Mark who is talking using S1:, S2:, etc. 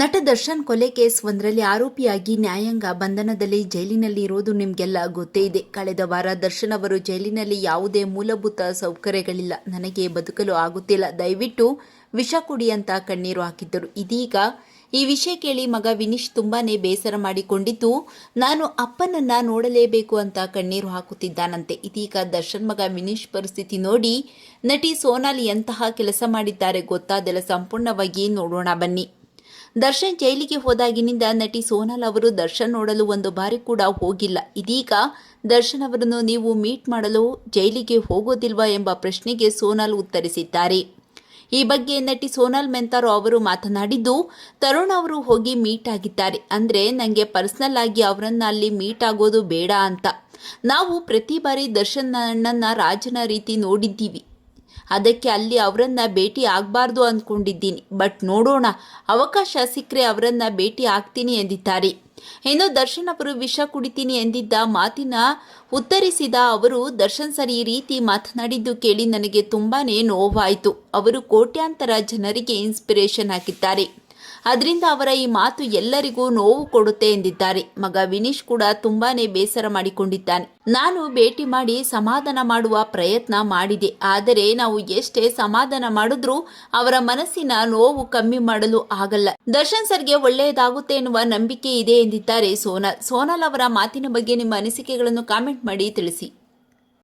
S1: ನಟ ದರ್ಶನ್ ಕೊಲೆ ಕೇಸ್ ಒಂದರಲ್ಲಿ ಆರೋಪಿಯಾಗಿ ನ್ಯಾಯಾಂಗ ಬಂಧನದಲ್ಲಿ ಜೈಲಿನಲ್ಲಿ ಇರೋದು ನಿಮಗೆಲ್ಲ ಗೊತ್ತೇ ಇದೆ. ಕಳೆದ ವಾರ ದರ್ಶನ್ ಅವರು ಜೈಲಿನಲ್ಲಿ ಯಾವುದೇ ಮೂಲಭೂತ ಸೌಕರ್ಯಗಳಿಲ್ಲ. ನನಗೆ ಬದುಕಲು ಆಗುತ್ತಿಲ್ಲ ದಯವಿಟ್ಟು ವಿಷ ಕುಡಿ ಅಂತ ಕಣ್ಣೀರು ಹಾಕಿದ್ದರು. ಇದೀಗ ಈ ವಿಷಯ ಕೇಳಿ ಮಗ ವಿನೀಶ್ ತುಂಬಾನೇ ಬೇಸರ ಮಾಡಿಕೊಂಡಿದ್ದು, ನಾನು ಅಪ್ಪನನ್ನ ನೋಡಲೇಬೇಕು ಅಂತ ಕಣ್ಣೀರು ಹಾಕುತ್ತಿದ್ದಾನಂತೆ. ಇದೀಗ ದರ್ಶನ್ ಮಗ ವಿನೀಶ್ ಪರಿಸ್ಥಿತಿ ನೋಡಿ ನಟಿ ಸೋನಾಲಿ ಎಂತಹ ಕೆಲಸ ಮಾಡಿದ್ದಾರೆ ಗೊತ್ತಾದೆಲ್ಲ ಸಂಪೂರ್ಣವಾಗಿ ನೋಡೋಣ ಬನ್ನಿ. ದರ್ಶನ್ ಜೈಲಿಗೆ ಹೋದಾಗಿನಿಂದ ನಟಿ ಸೋನಾಲ್ ಅವರು ದರ್ಶನ್ ನೋಡಲು ಒಂದು ಬಾರಿ ಕೂಡ ಹೋಗಿಲ್ಲ. ಇದೀಗ ದರ್ಶನ್ ಅವರನ್ನು ನೀವು ಮೀಟ್ ಮಾಡಲು ಜೈಲಿಗೆ ಹೋಗೋದಿಲ್ವಾ ಎಂಬ ಪ್ರಶ್ನೆಗೆ ಸೋನಾಲ್ ಉತ್ತರಿಸಿದ್ದಾರೆ. ಈ ಬಗ್ಗೆ ನಟಿ ಸೋನಾಲ್ ಮೆಂತಾರೋ ಅವರು ಮಾತನಾಡಿದ್ದು, ತರುಣ್ ಅವರು ಹೋಗಿ ಮೀಟ್ ಆಗಿದ್ದಾರೆ. ಅಂದ್ರೆ ನನಗೆ ಪರ್ಸನಲ್ ಆಗಿ ಅವರನ್ನ ಅಲ್ಲಿ ಮೀಟ್ ಆಗೋದು ಬೇಡ ಅಂತ. ನಾವು ಪ್ರತಿ ಬಾರಿ ದರ್ಶನ್ ಅಣ್ಣನ ರಾಜನ ರೀತಿ ನೋಡಿದ್ದೀವಿ. ಅದಕ್ಕೆ ಅಲ್ಲಿ ಅವರನ್ನ ಭೇಟಿ ಆಗಬಾರ್ದು ಅಂದ್ಕೊಂಡಿದ್ದೀನಿ ಬಟ್ ನೋಡೋಣ, ಅವಕಾಶ ಸಿಕ್ಕರೆ ಅವರನ್ನ ಭೇಟಿ ಆಗ್ತೀನಿ ಎಂದಿದ್ದಾರೆ. ಇನ್ನು ದರ್ಶನ್ ಅವರು ವಿಷ ಕುಡಿತೀನಿ ಎಂದಿದ್ದ ಮಾತಿನ ಉತ್ತರಿಸಿದ ಅವರು, ದರ್ಶನ್ ಸರ್, ಈ ರೀತಿ ಮಾತನಾಡಿದ್ದು ಕೇಳಿ ನನಗೆ ತುಂಬಾನೇ ನೋವಾಯಿತು. ಅವರು ಕೋಟ್ಯಾಂತರ ಜನರಿಗೆ ಇನ್ಸ್ಪಿರೇಷನ್ ಹಾಕಿದ್ದಾರೆ. ಅದರಿಂದ ಅವರ ಈ ಮಾತು ಎಲ್ಲರಿಗೂ ನೋವು ಕೊಡುತ್ತೆ ಎಂದಿದ್ದಾರೆ. ಮಗ ವಿನೀಶ್ ಕೂಡ ತುಂಬಾನೇ ಬೇಸರ ಮಾಡಿಕೊಂಡಿದ್ದಾನೆ. ನಾನು ಭೇಟಿ ಮಾಡಿ ಸಮಾಧಾನ ಮಾಡುವ ಪ್ರಯತ್ನ ಮಾಡಿದೆ. ಆದರೆ ನಾವು ಎಷ್ಟೇ ಸಮಾಧಾನ ಮಾಡಿದ್ರೂ ಅವರ ಮನಸ್ಸಿನ ನೋವು ಕಮ್ಮಿ ಮಾಡಲು ಆಗಲ್ಲ. ದರ್ಶನ್ ಸರ್ಗೆ ಒಳ್ಳೆಯದಾಗುತ್ತೆ ಎನ್ನುವ ನಂಬಿಕೆ ಇದೆ ಎಂದಿದ್ದಾರೆ ಸೋನಲ್. ಸೋನಲ್ ಅವರ ಮಾತಿನ ಬಗ್ಗೆ ನಿಮ್ಮ ಅನಿಸಿಕೆಗಳನ್ನು ಕಾಮೆಂಟ್ ಮಾಡಿ ತಿಳಿಸಿ.